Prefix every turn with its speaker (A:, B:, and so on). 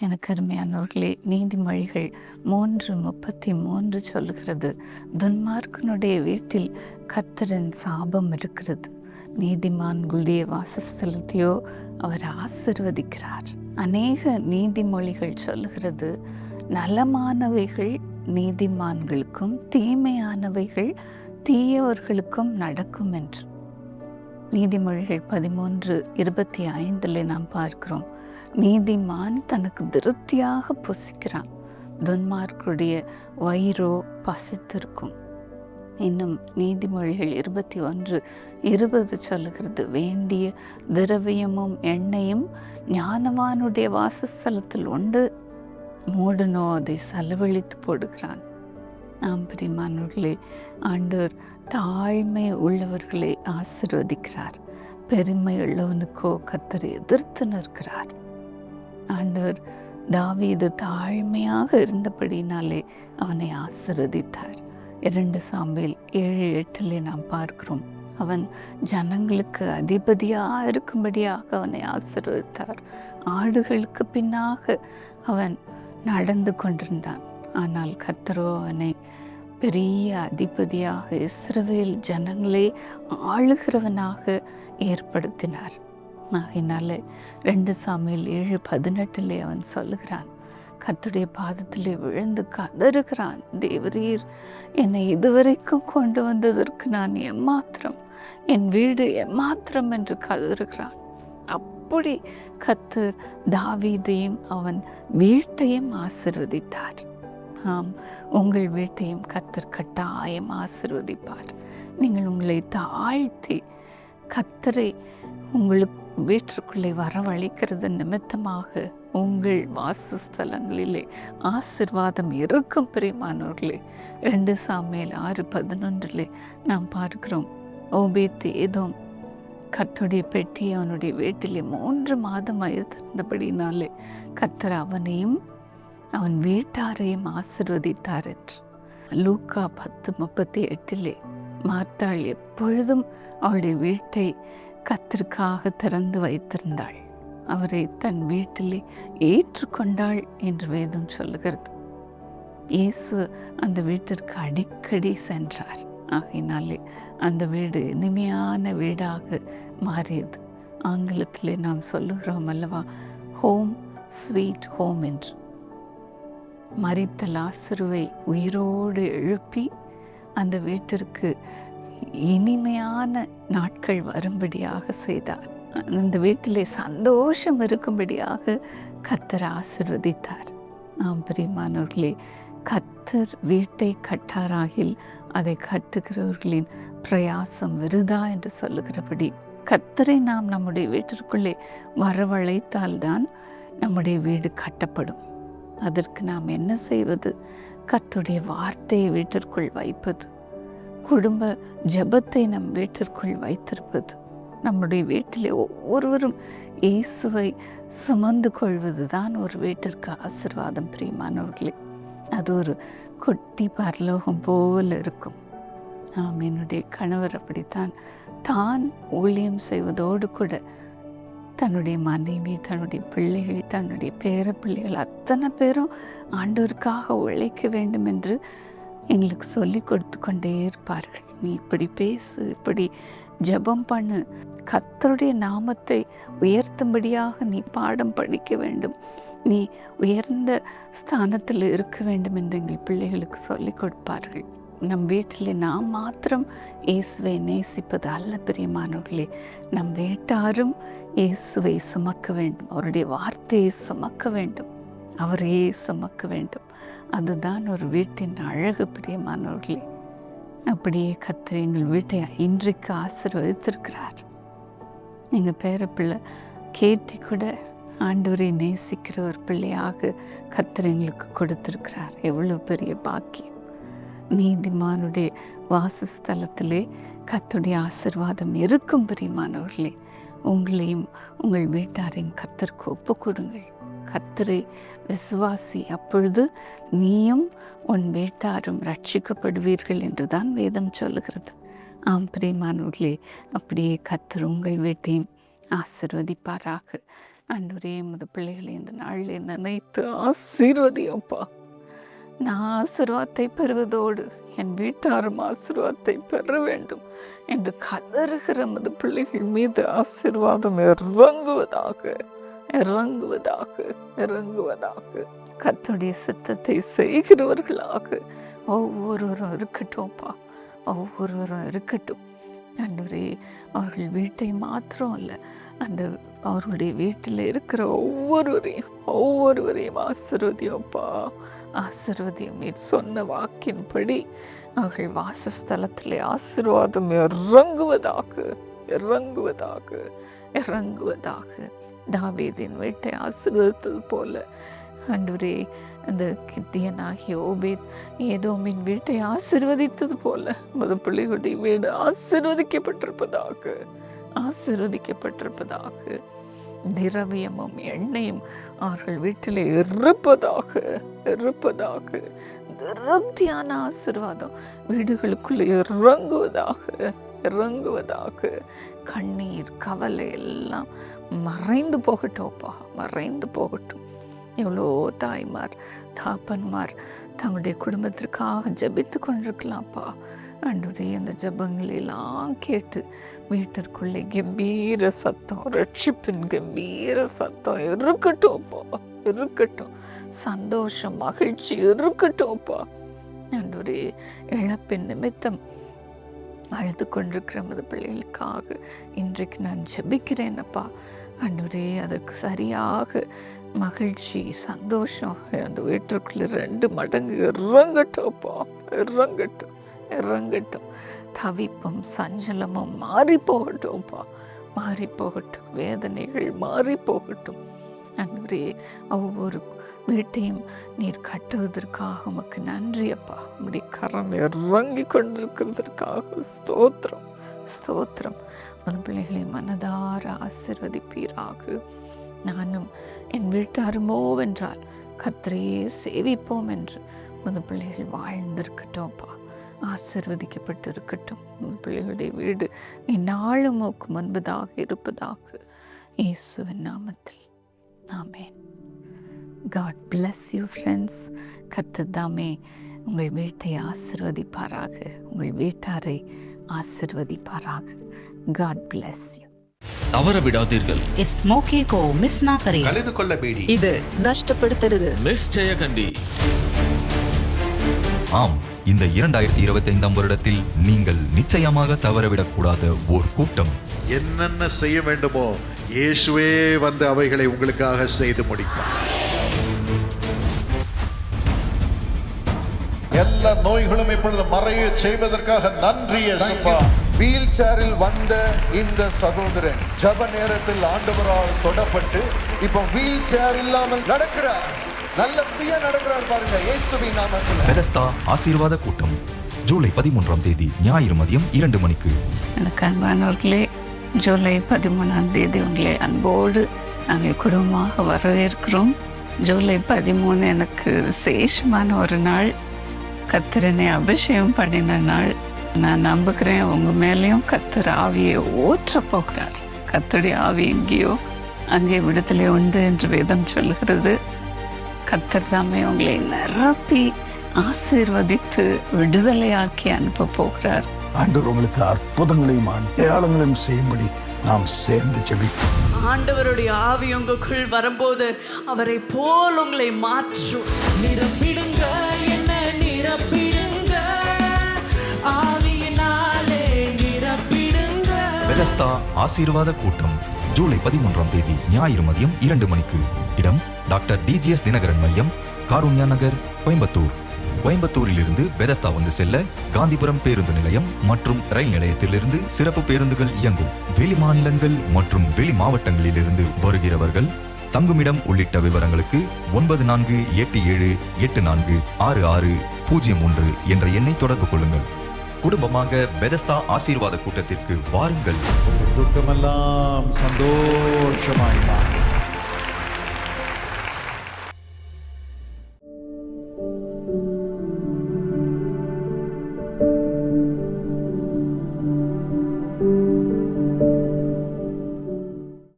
A: எனக்கு அருமையானவர்களே நீதிமொழிகள் மூன்று முப்பத்தி மூன்று சொல்லுகிறது. துன்மார்க்கனுடைய வீட்டில் கத்தரின் சாபம் இருக்கிறது. நீதிமான்களுடைய வாசஸ்தலத்தையோ அவர் ஆசிர்வதிக்கிறார். அநேக நீதிமொழிகள் சொல்லுகிறது நலமானவைகள் நீதிமான்களுக்கும் தீமையானவைகள் தீயவர்களுக்கும் நடக்கும் என்று. நீதிமொழிகள் பதிமூன்று இருபத்தி ஐந்தில் நாம் பார்க்கிறோம். நீதிமான் தனக்கு திருப்தியாக புசிக்கிறான். துன்மார்க்குடைய வயிறோ பசித்திருக்கும். இன்னும் நீதிமொழிகள் இருபத்தி ஒன்று இருபது சொல்லுகிறது. வேண்டிய திரவியமும் எண்ணெயும் ஞானவானுடைய வாசஸ்தலத்தில் உண்டு. மூடனோ அதை செலவழித்து போடுகிறான். நாம் பிரிமானவர்களே ஆண்டவர் தாழ்மை உள்ளவர்களை ஆசிர்வதிக்கிறார். பெருமை உள்ளவனுக்கோ கத்தரை எதிர்த்து நிற்கிறார். ஆண்டவர் தாவீது தாழ்மையாக இருந்தபடினாலே அவனை ஆசிர்வதித்தார். இரண்டு சாம்பில் ஏழு எட்டிலே நாம் பார்க்கிறோம். அவன் ஜனங்களுக்கு அதிபதியாக இருக்கும்படியாக அவனை ஆசிர்வதித்தார். ஆடுகளுக்கு பின்னாக அவன் நடந்து கொண்டிருந்தான். ஆனால் கத்தரோ அவனை பெரிய அதிபதியாக இஸ்ரவேல் ஜனங்களே ஆளுகிறவனாக ஏற்படுத்தினார். ஆகினால ரெண்டு சாமியில் ஏழு பதினெட்டிலே அவன் சொல்லுகிறான். கத்துடைய பாதத்திலே விழுந்து கதறுகிறான். தேவரீர் என்னை இதுவரைக்கும் கொண்டு வந்ததற்கு நான் எம்மாத்திரம் என் வீடு எம்மாத்திரம் என்று கதறுகிறான். அப்படி கத்தர் தாவீதையும் அவன் வீட்டையும் ஆசிர்வதித்தார். ஆம் உங்கள் வீட்டையும் கத்தர் கட்டாயம் ஆசிர்வதிப்பார். நீங்கள் உங்களை தாழ்த்தி கத்தரை உங்களுக்கு வீட்டிற்குள்ளே வரவழைக்கிறது நிமித்தமாக உங்கள் வாசஸ்தலங்களிலே ஆசிர்வாதம் இருக்கும் பிரியமானவர்களே. ரெண்டு சாமியில் ஆறு பதினொன்றிலே நாம் பார்க்கிறோம். ஓபேத் ஏதோ கத்துடைய பெட்டி அவனுடைய வீட்டிலே மூன்று மாதம் இருந்தபடினாலே கத்தர் அவனையும் அவன் வீட்டாரையும் ஆசிர்வதித்தார் என்று. லூக்கா பத்து முப்பத்தி எட்டிலே மாத்தாள் எப்பொழுதும் அவளுடைய வீட்டை கத்திற்காக திறந்து வைத்திருந்தாள். அவரை தன் வீட்டிலே ஏற்றுக்கொண்டாள் என்று வேதம் சொல்லுகிறது. இயேசு அந்த வீட்டிற்கு அடிக்கடி சென்றார். ஆகையினாலே அந்த வீடு இனிமையான வீடாக மாறியது. ஆங்கிலத்திலே நாம் சொல்லுகிறோம் அல்லவா ஹோம் ஸ்வீட் ஹோம் என்று. மறித்த லாசருவை உயிரோடு எழுப்பி அந்த வீட்டிற்கு இனிமையான நாட்கள் வரும்படியாக செய்தார். அந்த வீட்டிலே சந்தோஷம் இருக்கும்படியாக கத்தர் ஆசிர்வதித்தார். ஆம் பிரியமானவர்களே கத்தர் வீட்டை கட்டாராகில் அதை கட்டுகிறவர்களின் பிரயாசம் விருதா என்று சொல்லுகிறபடி கத்தரை நாம் நம்முடைய வீட்டிற்குள்ளே வரவழைத்தால்தான் நம்முடைய வீடு கட்டப்படும். அதற்கு நாம் என்ன செய்வது? கத்துடைய வார்த்தையை வீட்டிற்குள் வைப்பது குடும்ப ஜபத்தை நம் வீட்டிற்குள் வைத்திருப்பது நம்முடைய வீட்டிலே ஒவ்வொருவரும் இயேசுவை சுமந்து கொள்வது தான் ஒரு வீட்டிற்கு ஆசிர்வாதம் பிரியமானவர்களே. அது ஒரு குட்டி பரலோகம் போல் இருக்கும். ஆம் என்னுடைய கணவர் அப்படித்தான் தான் ஊழியம் செய்வதோடு கூட தன்னுடைய மனைவி தன்னுடைய பிள்ளைகள் தன்னுடைய பேர பிள்ளைகள் அத்தனை பேரும் ஆண்டோருக்காக உழைக்க வேண்டும் என்று எங்களுக்கு சொல்லி கொடுத்து கொண்டே இருப்பார்கள். நீ இப்படி பேசு இப்படி ஜெபம் பண்ணு. கத்தருடைய நாமத்தை உயர்த்தும்படியாக நீ பாடம் படிக்க வேண்டும். நீ உயர்ந்த ஸ்தானத்தில் இருக்க வேண்டும் என்று எங்கள் பிள்ளைகளுக்கு சொல்லிக் கொடுப்பார்கள். நம் வீட்டில் நாம் மாத்திரம் இயேசுவை நேசிப்பது அல்ல பிரியமானவர்களே. நம் வீட்டாரும் இயேசுவை சுமக்க வேண்டும். அவருடைய வார்த்தையை சுமக்க வேண்டும். அவரையே சுமக்க வேண்டும். அதுதான் ஒரு வீட்டின் அழகு பிரியமானவர்களே. அப்படியே கத்திர எங்கள் வீட்டை இன்றைக்கு ஆசீர்வதித்திருக்கிறார். எங்கள் பேர பிள்ளை கேட்டி கூட ஆண்டவரை நேசிக்கிற ஒரு பிள்ளையாக கத்திர எங்களுக்கு கொடுத்துருக்கிறார். எவ்வளோ பெரிய பாக்கியம். நீதிமானுடைய வாசஸ்தலத்திலே கத்துடைய ஆசிர்வாதம் இருக்கும் பிரியமானவர்களே உங்களையும் உங்கள் வீட்டாரையும் கத்திற்கு ஒப்பு கொடுங்கள் கத்தரை விசுவாசி அப்பொழுது நீயும் உன் வீட்டாரும் ரட்சிக்கப்படுவீர்கள் என்றுதான் வேதம் சொல்லுகிறது. ஆம் பிரியமானவர்களே அப்படியே கத்தர் உங்கள் வீட்டையும் ஆசிர்வதிப்பாராக. அன்றுரே எமது பிள்ளைகளை இந்த நாளில் நினைத்து ஆசீர்வதியப்பா நான் ஆசீர்வாதத்தை பெறுவதோடு என் வீட்டாரும் ஆசீர்வாதத்தை பெற வேண்டும் என்று கதறுகிற மது பிள்ளைகள் மீது ஆசீர்வாதம் இறங்குவதாக இறங்குவதாக இறங்குவதாக கத்துடைய சித்தத்தை செய்கிறவர்களாக ஒவ்வொருவரும் இருக்கட்டும்ப்பா ஒவ்வொருவரும் இருக்கட்டும். ஆண்டவரே அவர்கள் வீட்டை மாத்திரம் அல்ல அந்த அவர்களுடைய வீட்டில் இருக்கிற ஒவ்வொருவரையும் ஒவ்வொருவரையும் ஆசிர்வதியோப்பா ஆசிர்வதியும் நீர் சொன்ன வாக்கின்படி அவர்கள் வாசஸ்தலத்திலே ஆசீர்வாதம் இறங்குவதாக இறங்குவதாக இறங்குவதாக. தாவீதின் வீட்டை ஆசிர்வதித்தது போல. ஆண்டவரே அந்த கித்தியனாகிய ஓபேத் ஏதோமின் வீட்டை ஆசீர்வதித்தது போல மது பிள்ளைகளுடைய வீடு ஆசிர்வதிக்கப்பட்டிருப்பதாக ஆசிர்வதிக்கப்பட்டிருப்பதாக. திரவியமும் எண்ணெயும் அவர்கள் வீட்டில் இருப்பதாக இருப்பதாக திருப்தியான ஆசீர்வாதம் வீடுகளுக்குள்ளே இறங்குவதாக இறங்குவதாக. கண்ணீர் கவலை எல்லாம் மறைந்து போகட்டும்ப்பா மறைந்து போகட்டும். எவ்வளோ தாய்மார் தாப்பன்மார் தங்களுடைய குடும்பத்திற்காக ஜபித்து கொண்டிருக்கலாம்ப்பா ஆண்டவரே அந்த ஜபங்களெல்லாம் கேட்டு வீட்டிற்குள்ளே கம்பீர சத்தம் ரட்சிப்பின் கம்பீர சத்தம் இருக்கட்டும்ப்பா இருக்கட்டும். சந்தோஷம் மகிழ்ச்சி இருக்கட்டும்ப்பா ஆண்டவரே இழப்பின் நிமித்தம் அழுது கொண்டிருக்கிற மது பிள்ளைகளுக்காக இன்றைக்கு நான் ஜெபிக்கிறேன் அப்பா. அன்றுரே அதற்கு சரியாக மகிழ்ச்சி சந்தோஷம். அந்த வீட்டிற்குள்ளே ரெண்டு மடங்கு இறங்கட்டும்ப்பா இறங்கட்டும். இறங்கட்டும். தவிப்பும் சஞ்சலமும் மாறி போகட்டும்ப்பா மாறி போகட்டும் வேதனைகள் மாறி போகட்டும் அன்றே ஒவ்வொரு வீட்டையும் நீர் கட்டுவதற்காக உமக்கு நன்றி அப்பா அப்படி கரம் இறங்கி கொண்டிருக்கிறதற்காக ஸ்தோத்திரம். ஸ்தோத்திரம். உன் பிள்ளைகளை மனதார ஆசிர்வதிப்பீராக. நானும் என் வீட்டாருமோவென்றால் கர்த்தரையே சேவிப்போம் என்று உன் பிள்ளைகள் வாழ்ந்திருக்கட்டும்ப்பா. ஆசிர்வதிக்கப்பட்டு இருக்கட்டும் பிள்ளைகளுடைய வீடு என்னாலும் நோக்கு முன்பதாக இருப்பதாக இயேசுவின் நாமத்தில். ஆமேன். காட் பிளஸ் யூ ஃப்ரெண்ட்ஸ் கர்த்ததாமே உங்கள் வீட்டை ஆசிர்வதிப்பாராக. உங்கள் வீட்டாரை ஆசிர்வதிப்பாராக. காட் பிளஸ் யூ
B: தவற விடாதீர்கள்.
C: இஸ் மோகே கோ மிஸ் நா கலந்து
D: கொள்ள பேடி.
E: இது நஷ்டப்படுத்துறது
B: மிஸ் ஜெயகண்டி.
F: ஆம். இந்த இரண்டாயிரத்தி இருபத்தி ஐந்தாம் வருடத்தில் நீங்கள் நிச்சயமாக தவறவிடக்கூடாத ஓர் கூட்டம்.
D: என்னென்ன செய்ய வேண்டுமோ இயேசுவே வந்து அவைகளை உங்களுக்காக செய்து முடிப்பார். எல்லா நோய்களும் இப்பொழுது மறைய செய்வதற்காக நன்றி இயேசுப்பா.
G: வீல் சேரில் வந்த இந்த சகோதரன் ஜப நேரத்தில் ஆண்டவரால் தொடப்பட்டு இப்போ வீல் சேர் இல்லாமல் நடக்கிறார். நல்ல ஃப்ரீயா நடக்கிறார் பாருங்க இயேசுவின் நாமத்தில்.
F: பெதஸ்தா ஆசீர்வாத கூட்டம். ஜூலை பதிமூன்றாம் தேதி ஞாயிறு மதியம் இரண்டு மணிக்கு.
A: எனக்கு அன்பானவர்களே ஜூலை பதிமூணாம் தேதி உங்களை அன்போடு நாங்கள் குடும்பமாக வரவேற்கிறோம். ஜூலை பதிமூணு எனக்கு விசேஷமான ஒரு நாள். கத்திரனை அபிஷேகம் பண்ணின நாள். நான் நம்புகிறேன் உங்க மேலேயும் கத்தர் ஆவியை ஊற்ற போகிறார். கத்தருடைய ஆவி எங்கேயோ அங்கே விடுதலை உண்டு என்று வேதம் சொல்லுகிறது. கத்தர் தாமே உங்களை நிரப்பி ஆசீர்வதித்து விடுதலையாக்கி அனுப்ப போகிறார்.
H: ஆண்டவர் உங்களுக்கு அற்புதங்களையும் அடையாளங்களையும் செய்யும்படி நாம் சேர்ந்து ஜெபிப்போம்.
E: ஆண்டவருடைய ஆவி உங்களுக்குள் வரும்போது அவரை போல் உங்களை மாற்றும். நிரப்பிடுங்க என்ன நிரப்பிடுங்க ஆவியினாலே நிரப்பிடுங்க
F: ஆசீர்வாத கூட்டம். ஜூலை பதிமூன்றாம் தேதி ஞாயிறு மதியம் இரண்டு மணிக்கு. இடம் டாக்டர் டிஜிஎஸ் தினகரன் மையம் காருண்யா நகர் கோயம்புத்தூர். கோயம்புத்தூரிலிருந்து பெதஸ்தா வந்து செல்ல காந்திபுரம் பேருந்து நிலையம் மற்றும் ரயில் நிலையத்திலிருந்து சிறப்பு பேருந்துகள் இயங்கும். வெளி மாநிலங்கள் மற்றும் வெளி மாவட்டங்களிலிருந்து வருகிறவர்கள் தங்குமிடம் உள்ளிட்ட விவரங்களுக்கு ஒன்பது நான்கு எட்டு ஏழு எட்டு நான்கு ஆறு ஆறு பூஜ்ஜியம் ஒன்று என்ற எண்ணை தொடர்பு கொள்ளுங்கள். குடும்பமாக பெதஸ்தா ஆசீர்வாத கூட்டத்திற்கு வாருங்கள்.
D: துக்கமெல்லாம் சந்தோஷமாய் மாறும்.